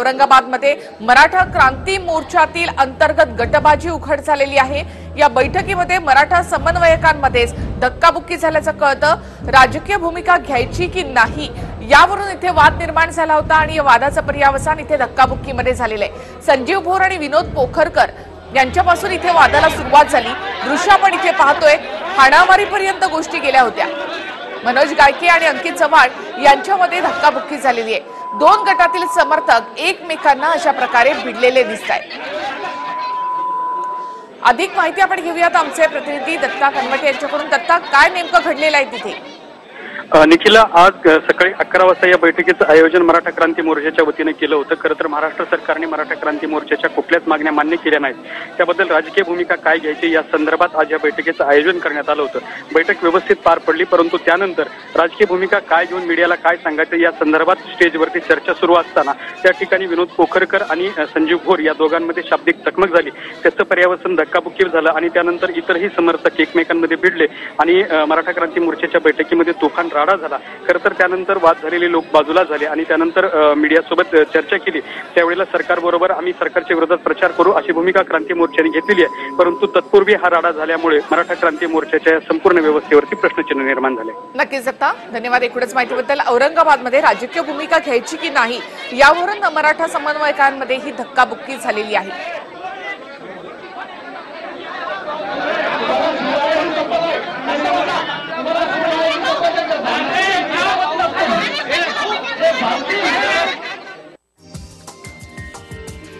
औरंगाबादमध्ये मराठा क्रांती मोर्चातील अंतर्गत गटबाजी उघड झालेली आहे. या बैठकीमध्ये मराठा समन्वयकांमध्येच धक्काबुक्की झाल्याचं कळतं. राजकीय भूमिका घ्यायची की नाही यावरून इथे वाद निर्माण झाला होता आणि या वादाचं पर्यावसान इथे धक्काबुक्कीमध्ये झालेलं आहे. संजीव भोर आणि विनोद पोखरकर यांच्यापासून इथे वादाला सुरुवात झाली. दृश्य आपण इथे पाहतोय. हाणामारीपर्यंत गोष्टी गेल्या होत्या. मनोज गायके आणि अंकित चव्हाण यांच्यामध्ये धक्काबुक्की झालेली आहे. दोन गटातील समर्थक एकमेकांना अशा प्रकारे भिडलेले दिसत आहेत. अधिक माहिती आपण घेऊयात आमचे प्रतिनिधी दत्ता कनवटे यांच्याकडून. दत्ता काय नेमकं घडलेलं आहे तिथे? निखिला आज सकाळी अकरा वाजता या बैठकीचं आयोजन मराठा क्रांती मोर्चाच्या वतीने केलं होतं. खरं तर महाराष्ट्र सरकारने मराठा क्रांती मोर्चाच्या कुठल्याच मागण्या मान्य केल्या नाहीत. त्याबद्दल राजकीय भूमिका काय घ्यायची या संदर्भात आज या बैठकीचं आयोजन करण्यात आलं होतं. बैठक व्यवस्थित पार पडली परंतु त्यानंतर राजकीय भूमिका काय घेऊन मीडियाला काय सांगायचं या संदर्भात स्टेजवरती चर्चा सुरू असताना त्या ठिकाणी विनोद पोखरकर आणि संजीव घोर या दोघांमध्ये शाब्दिक चकमक झाली. त्याचं पर्यावसन धक्काबुक्की झालं आणि त्यानंतर इतरही समर्थक एकमेकांमध्ये भिडले आणि मराठा क्रांती मोर्चाच्या बैठकीमध्ये तुफान राडा झाला. खरं तर त्यानंतर वाद झालेले लोक बाजूला झाले आणि त्यानंतर मीडियासोबत चर्चा केली. त्यावेळेला सरकारबरोबर आम्ही सरकारच्या विरोधात प्रचार करू अशी भूमिका क्रांती मोर्चाने घेतलेली आहे. परंतु तत्पूर्वी हा राडा झाल्यामुळे मराठा क्रांती मोर्चाच्या संपूर्ण व्यवस्थेवरती प्रश्नचिन्ह निर्माण झाले. नक्कीच आता धन्यवाद एकूणच माहितीबद्दल. औरंगाबादमध्ये राजकीय भूमिका घ्यायची की नाही यावरून मराठा समन्वयकांमध्ये ही धक्काबुक्की झालेली आहे.